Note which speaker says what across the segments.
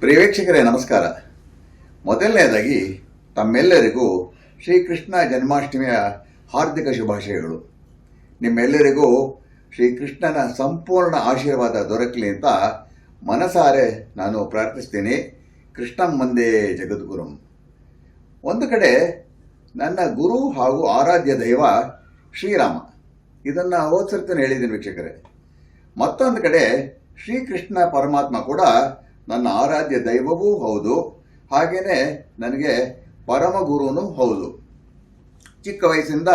Speaker 1: ಪ್ರಿಯ ವೀಕ್ಷಕರೇ, ನಮಸ್ಕಾರ. ಮೊದಲನೆಯದಾಗಿ ತಮ್ಮೆಲ್ಲರಿಗೂ ಶ್ರೀಕೃಷ್ಣ ಜನ್ಮಾಷ್ಟಮಿಯ ಹಾರ್ದಿಕ ಶುಭಾಶಯಗಳು. ನಿಮ್ಮೆಲ್ಲರಿಗೂ ಶ್ರೀಕೃಷ್ಣನ ಸಂಪೂರ್ಣ ಆಶೀರ್ವಾದ ದೊರಕಲಿ ಅಂತ ಮನಸಾರೆ ನಾನು ಪ್ರಾರ್ಥಿಸ್ತೀನಿ. ಕೃಷ್ಣಂ ಮುಂದೆ ಜಗದ್ಗುರುಂ. ಒಂದು ಕಡೆ ನನ್ನ ಗುರು ಹಾಗೂ ಆರಾಧ್ಯ ದೈವ ಶ್ರೀರಾಮ. ಇದನ್ನು ಹೋದ್ಸರ್ತಿನ ಹೇಳಿದ್ದೀನಿ ವೀಕ್ಷಕರೇ. ಮತ್ತೊಂದು ಕಡೆ ಶ್ರೀಕೃಷ್ಣ ಪರಮಾತ್ಮ ಕೂಡ ನನ್ನ ಆರಾಧ್ಯ ದೈವವೂ ಹೌದು. ಹಾಗೆಯೇ ನನಗೆ ಪರಮ ಗುರುವೂ ಹೌದು. ಚಿಕ್ಕ ವಯಸ್ಸಿಂದ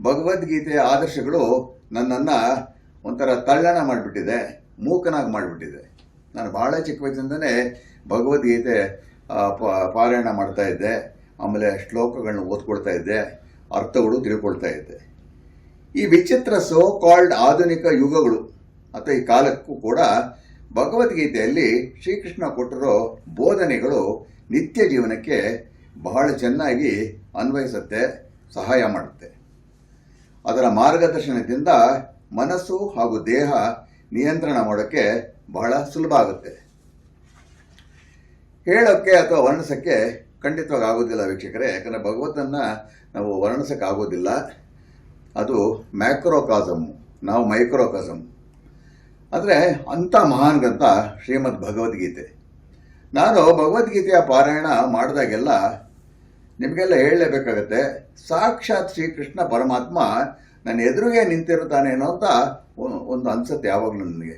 Speaker 1: ಭಗವದ್ಗೀತೆಯ ಆದರ್ಶಗಳು ನನ್ನನ್ನು ಒಂಥರ ತಳ್ಳಣ ಮಾಡಿಬಿಟ್ಟಿದೆ, ಮೂಕನಾಗಿ ಮಾಡಿಬಿಟ್ಟಿದೆ. ನಾನು ಭಾಳ ಚಿಕ್ಕ ವಯಸ್ಸಿಂದನೇ ಭಗವದ್ಗೀತೆ ಪಾರಾಯಣ ಮಾಡ್ತಾ ಇದ್ದೆ. ಆಮೇಲೆ ಶ್ಲೋಕಗಳನ್ನ ಓದ್ಕೊಳ್ತಾ ಇದ್ದೆ, ಅರ್ಥಗಳು ತಿಳ್ಕೊಳ್ತಾ ಇದ್ದೆ. ಈ ವಿಚಿತ್ರ ಸೋ ಕಾಲ್ಡ್ ಆಧುನಿಕ ಯುಗಗಳು ಅಥವಾ ಈ ಕಾಲಕ್ಕೂ ಕೂಡ ಭಗವದ್ಗೀತೆಯಲ್ಲಿ ಶ್ರೀಕೃಷ್ಣ ಕೊಟ್ಟಿರೋ ಬೋಧನೆಗಳು ನಿತ್ಯ ಜೀವನಕ್ಕೆ ಬಹಳ ಚೆನ್ನಾಗಿ ಅನ್ವಯಿಸುತ್ತೆ, ಸಹಾಯ ಮಾಡುತ್ತೆ. ಅದರ ಮಾರ್ಗದರ್ಶನದಿಂದ ಮನಸ್ಸು ಹಾಗೂ ದೇಹ ನಿಯಂತ್ರಣ ಮಾಡೋಕ್ಕೆ ಬಹಳ ಸುಲಭ ಆಗುತ್ತೆ. ಹೇಳೋಕ್ಕೆ ಅಥವಾ ವರ್ಣಿಸೋಕ್ಕೆ ಖಂಡಿತವಾಗಿ ಆಗೋದಿಲ್ಲ ವೀಕ್ಷಕರೇ, ಯಾಕಂದರೆ ಭಗವತನ್ನು ನಾವು ವರ್ಣಿಸೋಕ್ಕಾಗೋದಿಲ್ಲ. ಅದು ಮ್ಯಾಕ್ರೋಕಾಸಮ್, ನಾವು ಮೈಕ್ರೋಕಾಸಮ್. ಅಂದರೆ ಅಂಥ ಮಹಾನ್ ಗ್ರಂಥ ಶ್ರೀಮದ್ ಭಗವದ್ಗೀತೆ. ನಾನು ಭಗವದ್ಗೀತೆಯ ಪಾರಾಯಣ ಮಾಡಿದಾಗೆಲ್ಲ ನಿಮಗೆಲ್ಲ ಹೇಳಲೇಬೇಕಾಗತ್ತೆ, ಸಾಕ್ಷಾತ್ ಶ್ರೀಕೃಷ್ಣ ಪರಮಾತ್ಮ ನನ್ನ ಎದುರಿಗೆ ನಿಂತಿರುತ್ತಾನೆ ಅನ್ನೋ ಅಂತ ಒಂದು ಅನಿಸುತ್ತೆ ಯಾವಾಗಲೂ ನನಗೆ.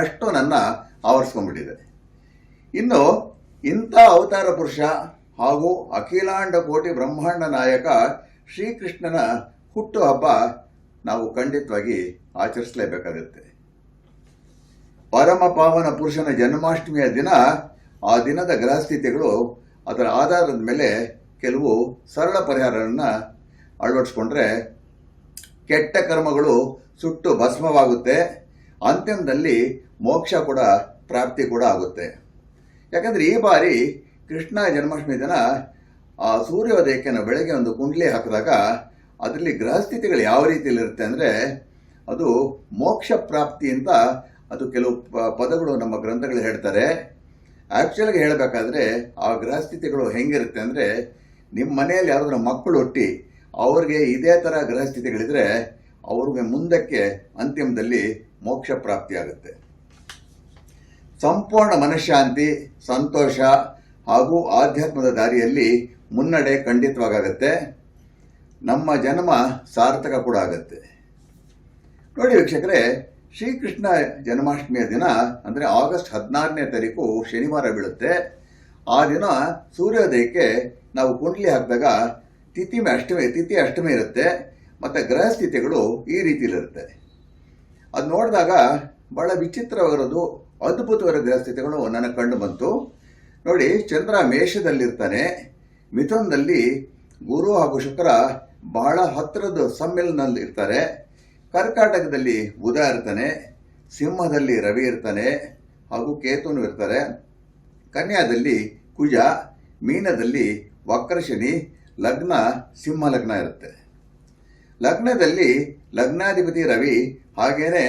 Speaker 1: ಅಷ್ಟು ನನ್ನ ಆವರಿಸ್ಕೊಂಡ್ಬಿಟ್ಟಿದೆ. ಇನ್ನು ಇಂಥ ಅವತಾರ ಪುರುಷ ಹಾಗೂ ಅಖಿಲಾಂಡ ಕೋಟಿ ಬ್ರಹ್ಮಾಂಡ ನಾಯಕ ಶ್ರೀಕೃಷ್ಣನ ಹುಟ್ಟುಹಬ್ಬ ನಾವು ಖಂಡಿತವಾಗಿ ಆಚರಿಸಲೇಬೇಕಾಗುತ್ತೆ. ಪರಮ ಪಾವನ ಪುರುಷನ ಜನ್ಮಾಷ್ಟಮಿಯ ದಿನ, ಆ ದಿನದ ಗ್ರಹಸ್ಥಿತಿಗಳು ಅದರ ಆಧಾರದ ಮೇಲೆ ಕೆಲವು ಸರಳ ಪರಿಹಾರಗಳನ್ನು ಅಳವಡಿಸ್ಕೊಂಡ್ರೆ ಕೆಟ್ಟ ಕರ್ಮಗಳು ಸುಟ್ಟು ಭಸ್ಮವಾಗುತ್ತೆ, ಅಂತ್ಯದಲ್ಲಿ ಮೋಕ್ಷ ಕೂಡ ಪ್ರಾಪ್ತಿ ಕೂಡ ಆಗುತ್ತೆ. ಯಾಕಂದರೆ ಈ ಬಾರಿ ಕೃಷ್ಣ ಜನ್ಮಾಷ್ಟಮಿ ದಿನ, ಆ ಸೂರ್ಯೋದಯಕ್ಕೆ ನಾವು ಬೆಳಗ್ಗೆ ಒಂದು ಕುಂಡ್ಲಿ ಹಾಕಿದಾಗ ಅದರಲ್ಲಿ ಗ್ರಹಸ್ಥಿತಿಗಳು ಯಾವ ರೀತಿಯಲ್ಲಿರುತ್ತೆ ಅಂದರೆ ಅದು ಮೋಕ್ಷ ಪ್ರಾಪ್ತಿ ಅಂತ ಅದು ಕೆಲವು ಪದಗಳು ನಮ್ಮ ಗ್ರಂಥಗಳು ಹೇಳ್ತಾರೆ. ಆ್ಯಕ್ಚುಲಾಗಿ ಹೇಳಬೇಕಾದ್ರೆ ಆ ಗೃಹಸ್ಥಿತಿಗಳು ಹೆಂಗಿರುತ್ತೆ ಅಂದರೆ ನಿಮ್ಮ ಮನೆಯಲ್ಲಿ ಯಾರಾದ್ರೂ ಮಕ್ಕಳು ಒಟ್ಟಿ ಅವ್ರಿಗೆ ಇದೇ ಥರ ಗೃಹಸ್ಥಿತಿಗಳಿದ್ರೆ ಅವ್ರಿಗೆ ಮುಂದಕ್ಕೆ ಅಂತಿಮದಲ್ಲಿ ಮೋಕ್ಷ ಪ್ರಾಪ್ತಿಯಾಗುತ್ತೆ ಸಂಪೂರ್ಣ ಮನಃಶಾಂತಿ, ಸಂತೋಷ ಹಾಗೂ ಆಧ್ಯಾತ್ಮದ ದಾರಿಯಲ್ಲಿ ಮುನ್ನಡೆ ಖಂಡಿತವಾಗತ್ತೆ. ನಮ್ಮ ಜನ್ಮ ಸಾರ್ಥಕ ಕೂಡ ಆಗುತ್ತೆ. ನೋಡಿ ವೀಕ್ಷಕರೇ ಶ್ರೀಕೃಷ್ಣ ಜನ್ಮಾಷ್ಟಮಿಯ ದಿನ, ಅಂದರೆ ಆಗಸ್ಟ್ ಹದಿನಾರನೇ ತಾರೀಕು ಶನಿವಾರ ಬೀಳುತ್ತೆ. ಆ ದಿನ ಸೂರ್ಯೋದಯಕ್ಕೆ ನಾವು ಕುಂಡ್ಲಿ ಹಾಕಿದಾಗ ತಿಥಿ ಅಷ್ಟಮಿ ತಿಥಿ ಅಷ್ಟಮಿ ಇರುತ್ತೆ. ಮತ್ತು ಗ್ರಹಸ್ಥಿತಿಗಳು ಈ ರೀತಿಯಲ್ಲಿರುತ್ತೆ ಅದು ನೋಡಿದಾಗ ಭಾಳ ವಿಚಿತ್ರವಾಗಿರೋದು, ಅದ್ಭುತವಾದ ಗ್ರಹಸ್ಥಿತಿಗಳು ನನಗೆ ಕಂಡು ಬಂತು. ನೋಡಿ, ಚಂದ್ರ ಮೇಷದಲ್ಲಿರ್ತಾನೆ. ಮಿಥುನದಲ್ಲಿ ಗುರು ಹಾಗೂ ಶುಕ್ರ ಬಹಳ ಹತ್ತಿರದ ಸಮ್ಮಿಲನಲ್ಲಿ ಇರ್ತಾರೆ ಕರ್ಕಾಟಕದಲ್ಲಿ ಬುಧ ಇರ್ತಾನೆ, ಸಿಂಹದಲ್ಲಿ ರವಿ ಇರ್ತಾನೆ, ಹಾಗೂ ಕೇತುನು ಇರ್ತಾರೆ. ಕನ್ಯಾದಲ್ಲಿ ಕುಜ, ಮೀನದಲ್ಲಿ ವಕ್ರಶನಿ ಲಗ್ನ ಸಿಂಹ ಲಗ್ನ ಇರುತ್ತೆ. ಲಗ್ನದಲ್ಲಿ ಲಗ್ನಾಧಿಪತಿ ರವಿ ಹಾಗೇನೆ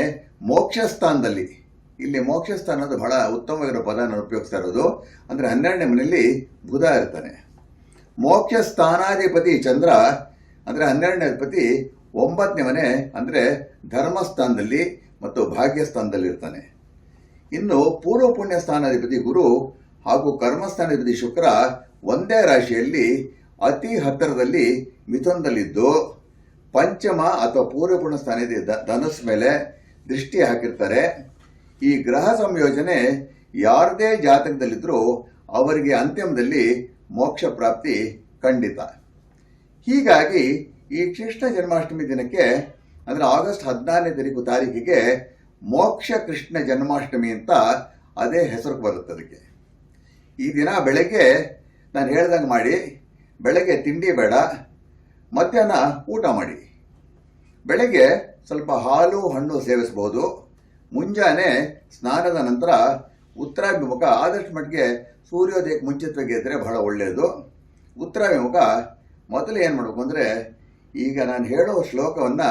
Speaker 1: ಮೋಕ್ಷ ಸ್ಥಾನದಲ್ಲಿ. ಇಲ್ಲಿ ಮೋಕ್ಷಸ್ಥಾನ ಅನ್ನೋದು ಬಹಳ ಉತ್ತಮವಾಗಿರೋ ಪದ ನಾನು ಉಪಯೋಗಿಸ್ತಾ ಇರೋದು. ಅಂದರೆ ಹನ್ನೆರಡನೇ ಮನೆಯಲ್ಲಿ ಬುಧ ಇರ್ತಾನೆ. ಮೋಕ್ಷ ಸ್ಥಾನಾಧಿಪತಿ ಚಂದ್ರ, ಅಂದರೆ ಹನ್ನೆರಡನೇ ಅಧಿಪತಿ ಒಂಬತ್ತನೇ ಮನೆ ಅಂದರೆ ಧರ್ಮಸ್ಥಾನದಲ್ಲಿ ಮತ್ತು ಭಾಗ್ಯಸ್ಥಾನದಲ್ಲಿ ಇರ್ತಾನೆ ಇನ್ನು ಪೂರ್ವ ಪುಣ್ಯ ಸ್ಥಾನಾಧಿಪತಿ ಗುರು ಹಾಗೂ ಕರ್ಮಸ್ಥಾನಾಧಿಪತಿ ಶುಕ್ರ ಒಂದೇ ರಾಶಿಯಲ್ಲಿ ಅತಿ ಹತ್ತಿರದಲ್ಲಿ ಮಿಥುನದಲ್ಲಿದ್ದು, ಪಂಚಮ ಅಥವಾ ಪೂರ್ವ ಪುಣ್ಯ ಸ್ಥಾನದ ಧನಸ್ ಮೇಲೆ ದೃಷ್ಟಿ ಹಾಕಿರ್ತಾರೆ. ಈ ಗ್ರಹ ಸಂಯೋಜನೆ ಯಾರದೇ ಜಾತಕದಲ್ಲಿದ್ದರೂ ಅವರಿಗೆ ಅಂತ್ಯಮದಲ್ಲಿ ಮೋಕ್ಷ ಪ್ರಾಪ್ತಿ ಖಂಡಿತ. ಹೀಗಾಗಿ ಈ ಕೃಷ್ಣ ಜನ್ಮಾಷ್ಟಮಿ ದಿನಕ್ಕೆ, ಅಂದರೆ ಆಗಸ್ಟ್ ಹದಿನಾರನೇ ತಾರೀಕು ತಾರೀಕಿಗೆ ಮೋಕ್ಷ ಕೃಷ್ಣ ಜನ್ಮಾಷ್ಟಮಿ ಅಂತ ಅದೇ ಹೆಸರು ಬರುತ್ತೆ ಅದಕ್ಕೆ. ಈ ದಿನ ಬೆಳಗ್ಗೆ ನಾನು ಹೇಳ್ದಂಗೆ ಮಾಡಿ, ಬೆಳಗ್ಗೆ ತಿಂಡಿ ಬೇಡ, ಮಧ್ಯಾಹ್ನ ಊಟ ಮಾಡಿ. ಬೆಳಗ್ಗೆ ಸ್ವಲ್ಪ ಹಾಲು, ಹಣ್ಣು ಸೇವಿಸ್ಬೋದು. ಮುಂಜಾನೆ ಸ್ನಾನದ ನಂತರ ಉತ್ತರಾಭಿಮುಖ ಆದಷ್ಟು ಮಟ್ಟಿಗೆ ಸೂರ್ಯೋದಯಕ್ಕೆ ಮುಂಚಿತವಾಗಿ ಎದ್ದರೆ ಬಹಳ ಒಳ್ಳೆಯದು. ಉತ್ತರಾಭಿಮುಖ ಮೊದಲು ಏನು ಮಾಡಬೇಕು ಅಂದರೆ ಈಗ ನಾನು ಹೇಳುವ ಶ್ಲೋಕವನ್ನು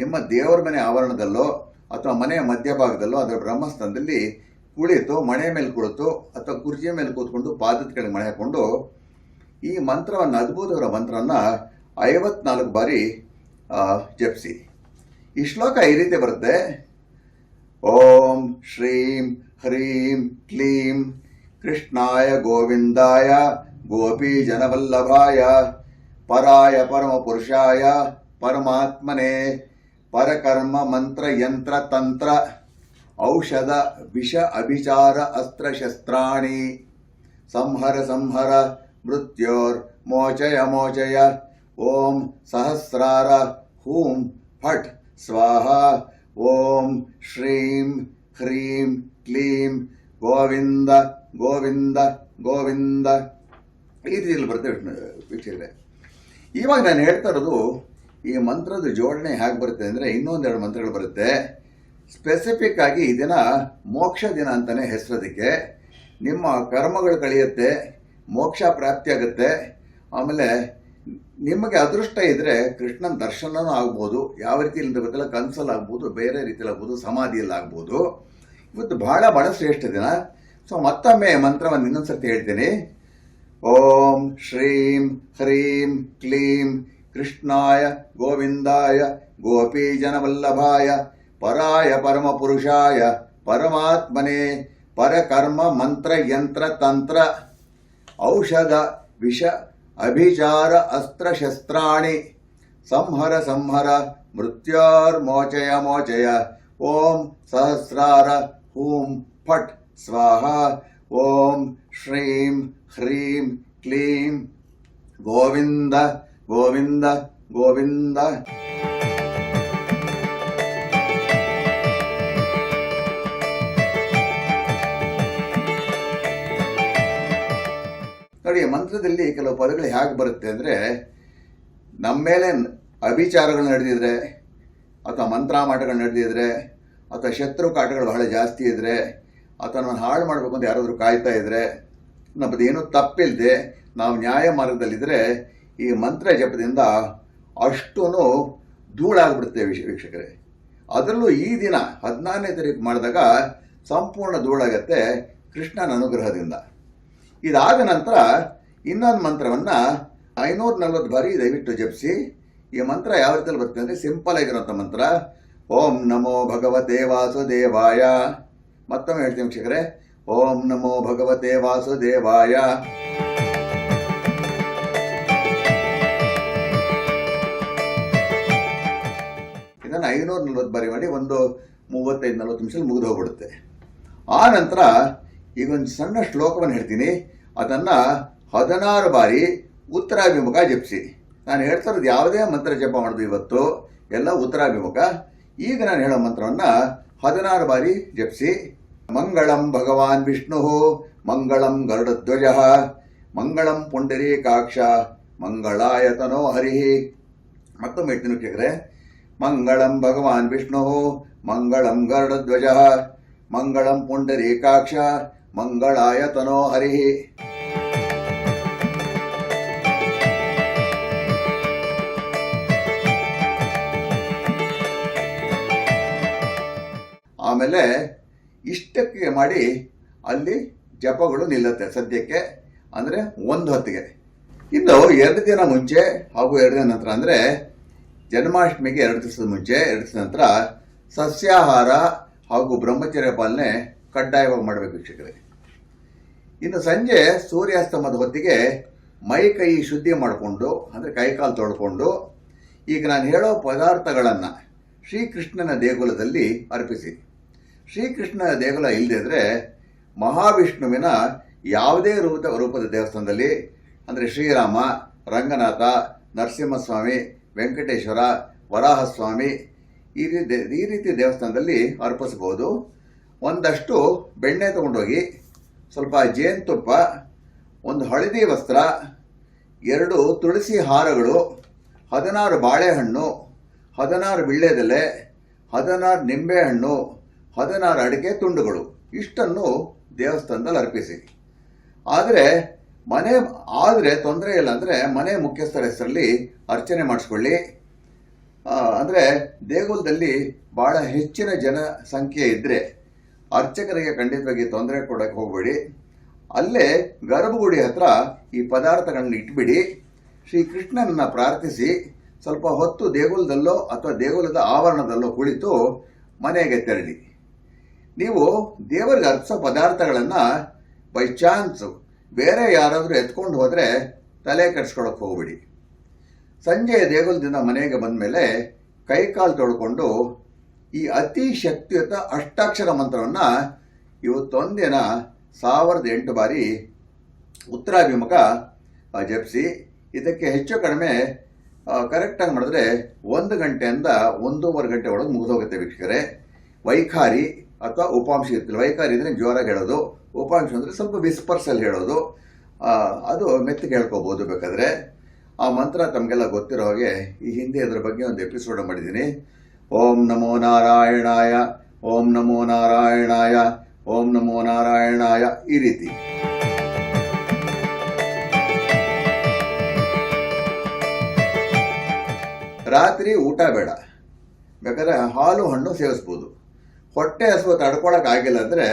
Speaker 1: ನಿಮ್ಮ ದೇವರ ಮನೆ ಆವರಣದಲ್ಲೋ ಅಥವಾ ಮನೆಯ ಮಧ್ಯಭಾಗದಲ್ಲೋ, ಅದರ ಬ್ರಹ್ಮಸ್ಥಾನದಲ್ಲಿ ಕುಳಿತು, ಮಣೆ ಮೇಲೆ ಕುಳಿತು ಅಥವಾ ಕುರ್ಚಿಯ ಮೇಲೆ ಕೂತ್ಕೊಂಡು ಪಾದದ ಕಡೆ ಮಣೆ ಹಾಕೊಂಡು ಈ ಮಂತ್ರವನ್ನು ಅದ್ಭುತವರ ಮಂತ್ರವನ್ನು ಐವತ್ನಾಲ್ಕು ಬಾರಿ ಜಪಿಸಿ. ಈ ಶ್ಲೋಕ ಈ ರೀತಿ ಬರುತ್ತೆ. ಓಂ ಶ್ರೀಂ ಹ್ರೀಂ ಕ್ಲೀಂ ಕೃಷ್ಣಾಯ ಗೋವಿಂದಾಯ ಗೋಪಿ ಜನವಲ್ಲಭಾಯ ಪರಾಯ ಪರಮ ಪುರುಷಾಯ ಪರಮಾತ್ಮನೆ ಪರಕರ್ಮ ಮಂತ್ರ ಯಂತ್ರ ತಂತ್ರ ಔಷಧ ವಿಷ ಅಭಿಚಾರ ಅಸ್ತ್ರ ಶಸ್ತ್ರಾಣಿ ಸಂಹರ ಸಂಹರ ಮೃತ್ಯೋರ್ ಮೋಚಯ ಮೋಚಯ ಓಂ ಸಹಸ್ರಾರ ಹೂಂ ಫಟ್ ಸ್ವಾಹ ಓಂ ಶ್ರೀಂ ಹ್ರೀಂ ಕ್ಲೀಂ ಗೋವಿಂದ ಗೋವಿಂದ ಗೋವಿಂದ ಈ ರೀತಿಯಲ್ಲಿ ಬರ್ತೇವೆ ವೀಕ್ಷಕರೇ ಇವಾಗ ನಾನು ಹೇಳ್ತಾ ಇರೋದು, ಈ ಮಂತ್ರದ ಜೋಡಣೆ ಹೇಗೆ ಬರುತ್ತೆ ಅಂದರೆ ಇನ್ನೊಂದೆರಡು ಮಂತ್ರಗಳು ಬರುತ್ತೆ. ಸ್ಪೆಸಿಫಿಕ್ ಆಗಿ ಈ ದಿನ ಮೋಕ್ಷ ದಿನ ಅಂತಲೇ ಹೆಸರೋದಕ್ಕೆ. ನಿಮ್ಮ ಕರ್ಮಗಳು ಕಳೆಯುತ್ತೆ, ಮೋಕ್ಷ ಪ್ರಾಪ್ತಿಯಾಗುತ್ತೆ ಆಮೇಲೆ ನಿಮಗೆ ಅದೃಷ್ಟ ಇದ್ದರೆ ಕೃಷ್ಣನ ದರ್ಶನವೂ ಆಗ್ಬೋದು. ಯಾವ ರೀತಿಯಲ್ಲಿ ಗೊತ್ತಿಲ್ಲ, ಕನ್ಸಲ್ಲಿ ಆಗ್ಬೋದು, ಬೇರೆ ರೀತಿಯಲ್ಲಿ ಆಗ್ಬೋದು, ಸಮಾಧಿಯಲ್ಲಿ ಆಗ್ಬೋದು. ಇವತ್ತು ಭಾಳ ಭಾಳ ಶ್ರೇಷ್ಠ ದಿನ. ಸೊ ಮತ್ತೊಮ್ಮೆ ಮಂತ್ರವನ್ನು ಇನ್ನೊಂದು ಸರ್ತಿ ಹೇಳ್ತೀನಿ. ಓಂ ಶ್ರೀಂ ಹ್ರೀಂ ಕ್ಲೀಂ ಕೃಷ್ಣಾಯ ಗೋವಿಂದಾಯ ಗೋಪಿ ಜನವಲ್ಲಭಾಯ ಪರಾಯ ಪರಮಪುರುಷಾಯ ಪರಮಾತ್ಮನೆ ಪರಕರ್ಮ ಮಂತ್ರ ಯಂತ್ರ ತಂತ್ರ ಔಷಧ ವಿಷ ಅಭಿಚಾರ ಅಸ್ತ್ರ ಶಸ್ತ್ರಾಣಿ ಸಂಹರ ಸಂಹರ ಮೃತ್ಯೋರ್ ಮೋಚಯ ಮೋಚಯ ಓಂ ಸಹಸ್ರಾರ ಹೂಂ ಫಟ್ ಸ್ವಾಹ ಓಂ ಶ್ರೀಂ ಹ್ರೀಂ ಕ್ಲೀಂ ಗೋವಿಂದ ಗೋವಿಂದ ಗೋವಿಂದ ನೋಡಿ, ಮಂತ್ರದಲ್ಲಿ ಕೆಲವು ಪದಗಳು ಹೇಗೆ ಬರುತ್ತೆ ಅಂದರೆ, ನಮ್ಮ ಮೇಲೆ ಅಭಿಚಾರಗಳು ನಡೆದಿದ್ರೆ, ಅಥವಾ ಮಂತ್ರಾಮಾಟಗಳು ನಡೆದಿದ್ರೆ, ಅಥವಾ ಶತ್ರು ಕಾಟಗಳು ಬಹಳ ಜಾಸ್ತಿ ಇದ್ದರೆ ಅಥವಾ ನಾನು ಹಾಳು ಮಾಡಬೇಕು ಅಂತ ಯಾರಾದರೂ ಕಾಯ್ತಾ ಇದ್ದರೆ ನಮ್ಮದು ಏನೂ ತಪ್ಪಿಲ್ಲದೆ ನಾವು ನ್ಯಾಯ ಮಾರ್ಗದಲ್ಲಿದ್ದರೆ ಈ ಮಂತ್ರ ಜಪದಿಂದ ಅಷ್ಟೂ ಧೂಳಾಗ್ಬಿಡುತ್ತೆ ವಿಷ ವೀಕ್ಷಕರೇ. ಅದರಲ್ಲೂ ಈ ದಿನ ಹದಿನಾರನೇ ತಾರೀಕು ಮಾಡಿದಾಗ ಸಂಪೂರ್ಣ ಧೂಳಾಗತ್ತೆ ಕೃಷ್ಣನ ಅನುಗ್ರಹದಿಂದ. ಇದಾದ ನಂತರ ಇನ್ನೊಂದು ಮಂತ್ರವನ್ನು ಐನೂರ ನಲ್ವತ್ತು ಬಾರಿ ದಯವಿಟ್ಟು ಜಪಿಸಿ. ಈ ಮಂತ್ರ ಯಾವ ರೀತಿಯಲ್ಲಿ ಬರ್ತದೆ ಅಂದರೆ ಸಿಂಪಲ್ ಆಗಿರೋಂಥ ಮಂತ್ರ. ಓಂ ನಮೋ ಭಗವತೆ ವಾಸುದೇವಾಯ. ಮತ್ತೊಮ್ಮೆ ಹೇಳ್ತೀನಿ ವೀಕ್ಷಕರೇ ಓಂ ನಮೋ ಭಗವತೆ ವಾಸುದೇವಾಯ. ಇದನ್ನು ಐನೂರ ನಲ್ವತ್ತು ಬಾರಿ ಮಾಡಿ ಒಂದು ಮೂವತ್ತೈದು, ನಲ್ವತ್ತು ನಿಮಿಷ ಮುಗಿದು ಹೋಗ್ಬಿಡುತ್ತೆ. ಆ ನಂತರ ಈಗ ಒಂದು ಸಣ್ಣ ಶ್ಲೋಕವನ್ನು ಹೇಳ್ತೀನಿ. ಅದನ್ನು ಹದಿನಾರು ಬಾರಿ ಉತ್ತರಾಭಿಮುಖ ಜಪಿಸಿ. ನಾನು ಹೇಳ್ತಾ ಇರೋದು ಯಾವುದೇ ಮಂತ್ರ ಜಪ ಮಾಡೋದು ಇವತ್ತು, ಎಲ್ಲ ಉತ್ತರಾಭಿಮುಖ. ಈಗ ನಾನು ಹೇಳೋ ಮಂತ್ರವನ್ನು ಹದಿನಾರು ಬಾರಿ ಜಪಿಸಿ. ಮಂಗಳಂ ಭಗವಾನ್ ವಿಷ್ಣು, ಮಂಗಳಂ ಗರುಡಧ್ವಜ, ಮಂಗಳಂ ಪುಂಡರೀಕಾಕ್ಷ, ಮಂಗಳಾಯತನೋ ಹರಿ. ಮತ್ತೊಮ್ಮೆ ಹೇಳ್ತೀನಿ ವೀಕ್ಷಕರೇ ಮಂಗಳಂ ಭಗವಾನ್ ವಿಷ್ಣು, ಮಂಗಳಂ ಗರುಡಧ್ವಜ, ಮಂಗಳಂ ಪುಂಡರೀಕಾಕ್ಷ, ಮಂಗಳಾಯತನೋ ಹರಿ. ಆಮೇಲೆ ಇಷ್ಟಕ್ಕೆ ಮಾಡಿ ಅಲ್ಲಿ ಜಪಗಳು ನಿಲ್ಲುತ್ತೆ ಸದ್ಯಕ್ಕೆ. ಅಂದರೆ ಒಂದು ಹೊತ್ತಿಗೆ. ಇನ್ನು ಎರಡು ದಿನ ಮುಂಚೆ ಹಾಗೂ ಎರಡು ದಿನ ನಂತರ ಅಂದರೆ ಜನ್ಮಾಷ್ಟಮಿಗೆ ಎರಡು ದಿವಸದ ಮುಂಚೆ, ಎರಡು ದಿವಸ ನಂತರ ಸಸ್ಯಾಹಾರ ಹಾಗೂ ಬ್ರಹ್ಮಚರ್ಯ ಪಾಲನೆ ಕಡ್ಡಾಯವಾಗಿ ಮಾಡಬೇಕು ವೀಕ್ಷಕರೇ ಇನ್ನು ಸಂಜೆ ಸೂರ್ಯಾಸ್ತಮದ ಹೊತ್ತಿಗೆ ಮೈ ಕೈ ಶುದ್ಧಿ ಮಾಡಿಕೊಂಡು, ಅಂದರೆ ಕೈಕಾಲು ತೊಳ್ಕೊಂಡು, ಈಗ ನಾನು ಹೇಳೋ ಪದಾರ್ಥಗಳನ್ನು ಶ್ರೀಕೃಷ್ಣನ ದೇಗುಲದಲ್ಲಿ ಅರ್ಪಿಸಿ. ಶ್ರೀಕೃಷ್ಣನ ದೇಗುಲ ಇಲ್ಲದಿದ್ದರೆ ಮಹಾವಿಷ್ಣುವಿನ ಯಾವುದೇ ರೂಪದ ರೂಪದ ದೇವಸ್ಥಾನದಲ್ಲಿ, ಅಂದರೆ ಶ್ರೀರಾಮ, ರಂಗನಾಥ, ನರಸಿಂಹಸ್ವಾಮಿ, ವೆಂಕಟೇಶ್ವರ, ವರಾಹಸ್ವಾಮಿ, ಈ ರೀತಿ ಈ ರೀತಿ ದೇವಸ್ಥಾನದಲ್ಲಿ ಅರ್ಪಿಸ್ಬೋದು ಒಂದಷ್ಟು ಬೆಣ್ಣೆ ತಗೊಂಡೋಗಿ, ಸ್ವಲ್ಪ ಜೇನುತುಪ್ಪ, ಒಂದು ಹಳದಿ ವಸ್ತ್ರ, ಎರಡು ತುಳಸಿ ಹಾರಗಳು, ಹದಿನಾರು ಬಾಳೆಹಣ್ಣು, ಹದಿನಾರು ವಿಳ್ಳೆದೆಲೆ ಹದಿನಾರು ನಿಂಬೆಹಣ್ಣು ಹದಿನಾರು ಅಡಿಕೆ ತುಂಡುಗಳು. ಇಷ್ಟನ್ನು ದೇವಸ್ಥಾನದಲ್ಲಿ ಅರ್ಪಿಸಿ. ಆದರೆ ಮನೆ, ಆದರೆ ತೊಂದರೆ ಇಲ್ಲ ಅಂದರೆ ಮನೆ ಮುಖ್ಯಸ್ಥರ ಹೆಸರಲ್ಲಿ ಅರ್ಚನೆ ಮಾಡಿಸ್ಕೊಳ್ಳಿ. ಅಂದರೆ ದೇಗುಲದಲ್ಲಿ ಭಾಳ ಹೆಚ್ಚಿನ ಜನಸಂಖ್ಯೆ ಇದ್ದರೆ ಅರ್ಚಕರಿಗೆ ಖಂಡಿತವಾಗಿ ತೊಂದರೆ ಕೊಡೋಕ್ಕೆ ಹೋಗಬೇಡಿ. ಅಲ್ಲೇ ಗರ್ಭಗುಡಿ ಹತ್ರ ಈ ಪದಾರ್ಥಗಳನ್ನು ಇಟ್ಬಿಡಿ. ಶ್ರೀ ಕೃಷ್ಣನನ್ನ ಪ್ರಾರ್ಥಿಸಿ ಸ್ವಲ್ಪ ಹೊತ್ತು ದೇಗುಲದಲ್ಲೋ ಅಥವಾ ದೇಗುಲದ ಆವರಣದಲ್ಲೋ ಕುಳಿತು ಮನೆಗೆ ತೆರಳಿ. ನೀವು ದೇವರಿಗೆ ಅರ್ಪಿಸೋ ಪದಾರ್ಥಗಳನ್ನು ಬೈ ಚಾನ್ಸು ಬೇರೆ ಯಾರಾದರೂ ಎತ್ಕೊಂಡು ಹೋದರೆ ತಲೆ ಕೆಡಿಸ್ಕೊಳಕ್ಕೆ ಹೋಗ್ಬಿಡಿ. ಸಂಜೆ ದೇಗುಲದಿಂದ ಮನೆಗೆ ಬಂದ ಮೇಲೆ ಕೈಕಾಲು ತೊಳ್ಕೊಂಡು ಈ ಅತಿ ಶಕ್ತಿಯುತ ಅಷ್ಟಾಕ್ಷರ ಮಂತ್ರವನ್ನು ಇವತ್ತೊಂದಿನ ಸಾವಿರದ ಎಂಟು ಬಾರಿ ಉತ್ತರಾಭಿಮುಖ ಜಪಿಸಿ. ಇದಕ್ಕೆ ಹೆಚ್ಚು ಕಡಿಮೆ ಕರೆಕ್ಟಾಗಿ ಮಾಡಿದ್ರೆ ಒಂದು ಗಂಟೆಯಿಂದ ಒಂದೂವರೆ ಗಂಟೆ ಒಳಗೆ ಮುಗಿದೋಗುತ್ತೆ ವೀಕ್ಷಕರೇ. ವೈಖಾರಿ ಅಥವಾ ಉಪಾಂಶ ಇರ್ತಿಲ್ಲ ವೈಖಾರಿ ಅಂದರೆ ಜೋರಾಗಿ ಹೇಳೋದು. ಉಪಾಂಶ ಅಂದರೆ ಸ್ವಲ್ಪ ವಿಸ್ಪರ್ಸಲ್ಲಿ ಹೇಳೋದು. ಅದು ಮೆತ್ತಿಗೆ ಹೇಳ್ಕೋಬೋದು ಬೇಕಾದರೆ. ಆ ಮಂತ್ರ ತಮಗೆಲ್ಲ ಗೊತ್ತಿರೋ ಹಾಗೆ ಈ ಹಿಂದೆ ಅದರ ಬಗ್ಗೆ ಒಂದು ಎಪಿಸೋಡ್ ಮಾಡಿದ್ದೀನಿ. ಓಂ ನಮೋ ನಾರಾಯಣಾಯ, ಓಂ ನಮೋ ನಾರಾಯಣಾಯ, ಓಂ ನಮೋ ನಾರಾಯಣಾಯ ಈ ರೀತಿ. ರಾತ್ರಿ ಊಟ ಬೇಡ. ಬೇಕಾದ್ರೆ ಹಾಲು ಹಣ್ಣು ಸೇವಿಸ್ಬೋದು. ಹೊಟ್ಟೆ ಹಸುವು ತಡ್ಕೊಳಕ್ ಆಗಿಲ್ಲ ಅಂದರೆ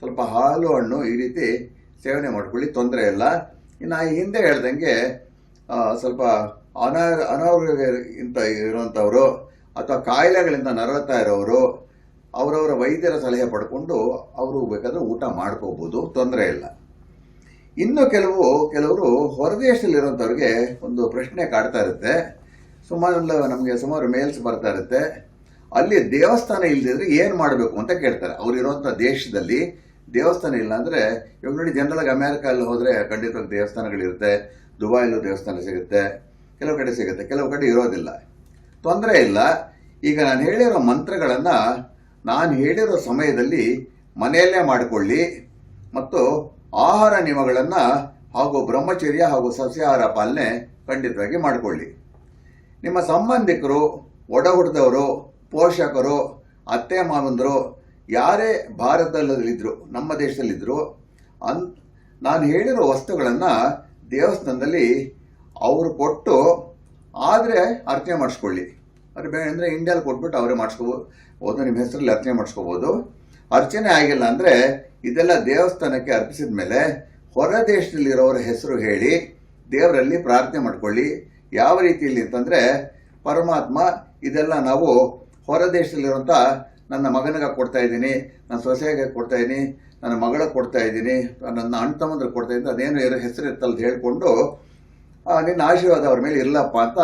Speaker 1: ಸ್ವಲ್ಪ ಹಾಲು ಹಣ್ಣು ಈ ರೀತಿ ಸೇವನೆ ಮಾಡ್ಕೊಳ್ಳಿ, ತೊಂದರೆ ಇಲ್ಲ. ಇನ್ನು ಹಿಂದೆ ಹೇಳ್ದಂಗೆ ಸ್ವಲ್ಪ ಅನಾ ಅನಾರೋಗ್ಯ ಇಂತ ಇರುವಂಥವರು ಅಥವಾ ಕಾಯಿಲೆಗಳಿಂದ ನರಳುತ್ತಾ ಇರೋರು ಅವರವರ ವೈದ್ಯರ ಸಲಹೆ ಪಡ್ಕೊಂಡು ಅವರು ಬೇಕಾದ್ರೆ ಊಟ ಮಾಡ್ಕೋಬೋದು, ತೊಂದರೆ ಇಲ್ಲ. ಇನ್ನು ಕೆಲವು, ಕೆಲವರು ಹೊರದೇಶದಲ್ಲಿರುವಂಥವ್ರಿಗೆ ಒಂದು ಪ್ರಶ್ನೆ ಕಾಡ್ತಾ ಇರುತ್ತೆ. ಸುಮಾರು ನಮಗೆ ಸುಮಾರು ಮೇಲ್ಸ್ ಬರ್ತಾ ಇರುತ್ತೆ. ಅಲ್ಲಿ ದೇವಸ್ಥಾನ ಇಲ್ಲದಿದ್ರೆ ಏನು ಮಾಡಬೇಕು ಅಂತ ಕೇಳ್ತಾರೆ. ಅವ್ರು ದೇಶದಲ್ಲಿ ದೇವಸ್ಥಾನ ಇಲ್ಲ ಅಂದರೆ, ಇವಾಗ ನೋಡಿ ಜನರಲಾಗಿ ಅಮೇರಿಕಲ್ಲಿ ಹೋದರೆ ಖಂಡಿತವಾಗಿ ದೇವಸ್ಥಾನಗಳಿರುತ್ತೆ ದುಬೈಲೂ ದೇವಸ್ಥಾನ ಸಿಗುತ್ತೆ, ಕೆಲವು ಕಡೆ ಸಿಗುತ್ತೆ, ಕೆಲವು ಕಡೆ ಇರೋದಿಲ್ಲ. ತೊಂದರೆ ಇಲ್ಲ. ಈಗ ನಾನು ಹೇಳಿರೋ ಮಂತ್ರಗಳನ್ನು ನಾನು ಹೇಳಿರೋ ಸಮಯದಲ್ಲಿ ಮನೆಯಲ್ಲೇ ಮಾಡಿಕೊಳ್ಳಿ ಮತ್ತು ಆಹಾರ ನಿಯಮಗಳನ್ನು ಹಾಗೂ ಬ್ರಹ್ಮಚರ್ಯ ಹಾಗೂ ಸಸ್ಯಾಹಾರ ಪಾಲನೆ ಖಂಡಿತವಾಗಿ ಮಾಡಿಕೊಳ್ಳಿ. ನಿಮ್ಮ ಸಂಬಂಧಿಕರು ಒಡ ಹುಟ್ಟಿದವರು ಪೋಷಕರು, ಅತ್ತೆ ಮಾವಂದರು, ಯಾರೇ ಭಾರತದಲ್ಲಿದ್ದರು ನಮ್ಮ ದೇಶದಲ್ಲಿದ್ದರು ಅನ್, ನಾನು ಹೇಳಿರೋ ವಸ್ತುಗಳನ್ನು ದೇವಸ್ಥಾನದಲ್ಲಿ ಅವರು ಕೊಟ್ಟು ಆದರೆ ಅರ್ಚನೆ ಮಾಡಿಸ್ಕೊಳ್ಳಿ. ಅದು ಬೇಡ ಅಂದರೆ ಇಂಡಿಯಾದಲ್ಲಿ ಕೊಟ್ಬಿಟ್ಟು ಅವರೇ ಮಾಡಿಸ್ಕೋಬೋದು ನಿಮ್ಮ ಹೆಸರಲ್ಲಿ ಅರ್ಚನೆ ಮಾಡಿಸ್ಕೋಬೋದು. ಅರ್ಚನೆ ಆಗಿಲ್ಲ ಅಂದರೆ ಇದೆಲ್ಲ ದೇವಸ್ಥಾನಕ್ಕೆ ಅರ್ಪಿಸಿದ ಮೇಲೆ ಹೊರ ದೇಶದಲ್ಲಿರೋರ ಹೆಸರು ಹೇಳಿ ದೇವರಲ್ಲಿ ಪ್ರಾರ್ಥನೆ ಮಾಡ್ಕೊಳ್ಳಿ. ಯಾವ ರೀತಿಯಲ್ಲಿ ಅಂತಂದರೆ ಪರಮಾತ್ಮ ಇದೆಲ್ಲ ನಾವು ಹೊರ ದೇಶದಲ್ಲಿರುವಂಥ ನನ್ನ ಮಗನಿಗೆ ಕೊಡ್ತಾ ಇದ್ದೀನಿ, ನನ್ನ ಸೊಸೆಗೆ ಕೊಡ್ತಾ ಇದ್ದೀನಿ, ನನ್ನ ಮಗಳಿಗೆ ಕೊಡ್ತಾ ಇದ್ದೀನಿ, ನನ್ನ ಅಣ್ಣ ತಮ್ಮಂದ್ರೆ ಕೊಡ್ತಾ ಇದ್ದೀನಿ, ಅದೇನು ಇರೋ ಹೆಸರು ಇರ್ತಲ್ಲ ಹೇಳಿಕೊಂಡು ನಿನ್ನ ಆಶೀರ್ವಾದ ಅವ್ರ ಮೇಲೆ ಇಲ್ಲಪ್ಪ ಅಂತ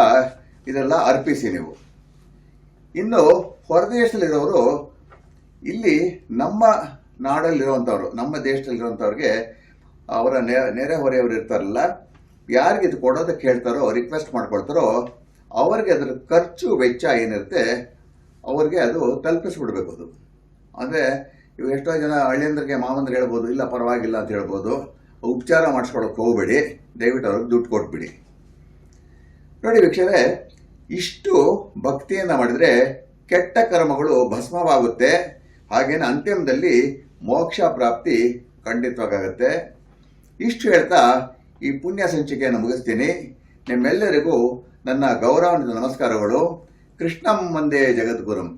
Speaker 1: ಇದೆಲ್ಲ ಅರ್ಪಿಸಿ ನೀವು. ಇನ್ನು ಹೊರದೇಶದಲ್ಲಿರೋರು, ಇಲ್ಲಿ ನಮ್ಮ ನಾಡಲ್ಲಿರುವಂಥವ್ರು ನಮ್ಮ ದೇಶದಲ್ಲಿರುವಂಥವ್ರಿಗೆ ಅವರ ನೆ, ನೆರೆ ಹೊರೆಯವರು ಇರ್ತಾರಲ್ಲ, ಯಾರಿಗೆ ಇದು ಕೊಡೋದಕ್ಕೆ ಹೇಳ್ತಾರೋ ರಿಕ್ವೆಸ್ಟ್ ಮಾಡ್ಕೊಳ್ತಾರೋ, ಅವ್ರಿಗೆ ಅದರ ಖರ್ಚು ವೆಚ್ಚ ಏನಿರುತ್ತೆ ಅವ್ರಿಗೆ ಅದು ತಲುಪಿಸ್ಬಿಡ್ಬೇಕು ಅದು. ಅಂದರೆ ಇವಾಗ ಎಷ್ಟೋ ಜನ ಹಳ್ಳಿಯಂದ್ರಿಗೆ ಮಾವಂದ್ರೆ ಹೇಳ್ಬೋದು, ಇಲ್ಲ ಪರವಾಗಿಲ್ಲ ಅಂತ ಹೇಳ್ಬೋದು, ಉಪಚಾರ ಮಾಡಿಸ್ಕೊಳಕ್ಕೆ ಹೋಗಬೇಡಿ, ದಯವಿಟ್ಟು ಅವ್ರಿಗೆ ದುಡ್ಡು ಕೊಟ್ಬಿಡಿ. ನೋಡಿ ವೀಕ್ಷರೇ, ಇಷ್ಟು ಭಕ್ತಿಯನ್ನು ಮಾಡಿದರೆ ಕೆಟ್ಟ ಕರ್ಮಗಳು ಭಸ್ಮವಾಗುತ್ತೆ. ಹಾಗೇನೆ ಅಂತಿಮದಲ್ಲಿ ಮೋಕ್ಷ ಪ್ರಾಪ್ತಿ ಖಂಡಿತವಾಗುತ್ತೆ. ಇಷ್ಟು ಹೇಳ್ತಾ ಈ ಪುಣ್ಯ ಸಂಚಿಕೆಯನ್ನು ಮುಗಿಸ್ತೀನಿ. ನಿಮ್ಮೆಲ್ಲರಿಗೂ ನನ್ನ ಗೌರವಾನ್ವಿತ ನಮಸ್ಕಾರಗಳು. ಕೃಷ್ಣಂ ಒಂದೇ ಜಗದ್ಗುರುಂ